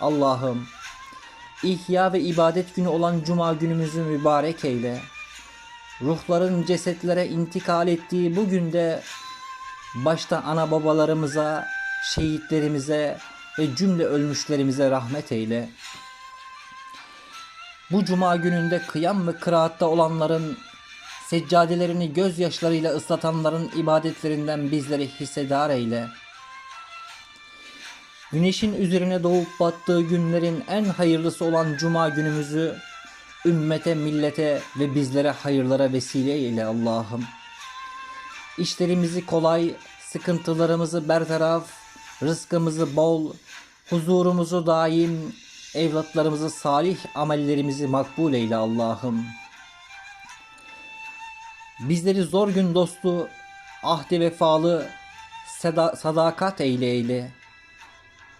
Allah'ım ihya ve ibadet günü olan cuma günümüzü mübarek eyle. Ruhların cesetlere intikal ettiği bu günde başta ana babalarımıza, şehitlerimize ve cümle ölmüşlerimize rahmet eyle. Bu cuma gününde kıyam ve kıraatta olanların, seccadelerini gözyaşlarıyla ıslatanların ibadetlerinden bizleri hissedar eyle. Güneşin üzerine doğup battığı günlerin en hayırlısı olan cuma günümüzü ümmete, millete ve bizlere hayırlara vesile eyle Allah'ım. İşlerimizi kolay, sıkıntılarımızı bertaraf, rızkımızı bol, huzurumuzu daim, evlatlarımızı salih, amellerimizi makbul eyle Allah'ım. Bizleri zor gün dostu, ahde vefalı, seda- sadakat eyle eyle.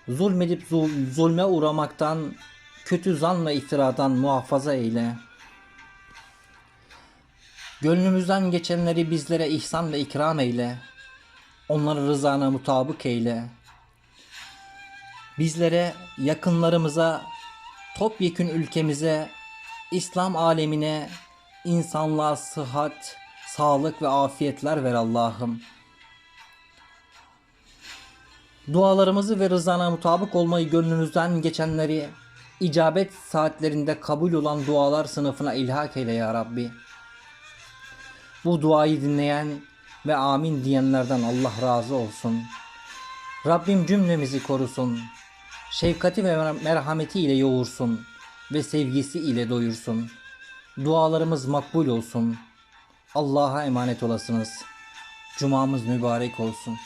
Zulmedip zul- zulme uğramaktan, kötü zan ve iftiradan muhafaza eyle. Gönlümüzden geçenleri bizlere ihsan ve ikram eyle. Onları rızana mutabık eyle. Bizlere, yakınlarımıza, topyekün ülkemize, İslam alemine, insanlığa sıhhat, sağlık ve afiyetler ver Allah'ım. Dualarımızı ve rızana mutabık olmayı gönlümüzden geçenleri icabet saatlerinde kabul olan dualar sınıfına ilhak eyle ya Rabbi. Bu duayı dinleyen ve amin diyenlerden Allah razı olsun. Rabbim cümlemizi korusun. Şefkati ve mer- merhameti ile yoğursun ve sevgisi ile doyursun. Dualarımız makbul olsun. Allah'a emanet olasınız. Cumamız mübarek olsun.